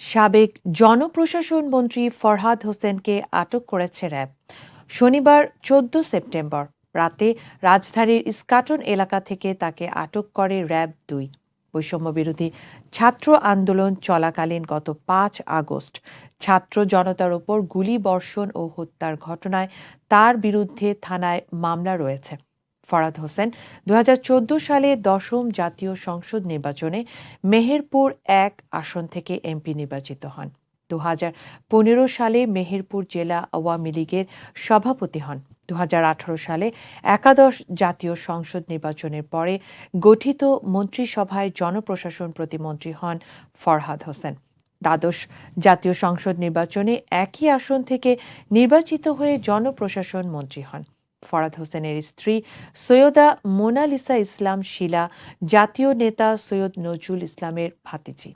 সাবেক জনপ্রশাসন মন্ত্রী ফরহাদ হোসেনকে আটক করেছে র্যাব। শনিবার চোদ্দ সেপ্টেম্বর রাতে রাজধানীর ইস্কাটন এলাকা থেকে তাকে আটক করে র্যাব দুই। বৈষম্য বিরোধী ছাত্র আন্দোলন চলাকালীন গত পাঁচ আগস্ট ছাত্র জনতার ওপর গুলি বর্ষণ ও হত্যার ঘটনায় তার বিরুদ্ধে থানায় মামলা রয়েছে। ফরাদ হোসেন দু হাজার চোদ্দ সালে দশম জাতীয় সংসদ নির্বাচনে মেহেরপুর এক আসন থেকে এমপি নির্বাচিত হন। দু সালে মেহেরপুর জেলা আওয়ামী লীগের সভাপতি হন। দু হাজার আঠারো সালে একাদশ জাতীয় সংসদ নির্বাচনের পরে গঠিত মন্ত্রিসভায় জনপ্রশাসন প্রতিমন্ত্রী হন ফরহাদ হোসেন। দ্বাদশ জাতীয় সংসদ নির্বাচনে একই আসন থেকে নির্বাচিত হয়ে জনপ্রশাসন মন্ত্রী হন। ফরাদ হোসেনের স্ত্রী সৈয়দা মোনালিসা ইসলাম শিলা জাতীয় নেতা সৈয়দ নজরুল ইসলামের ভাতিজি।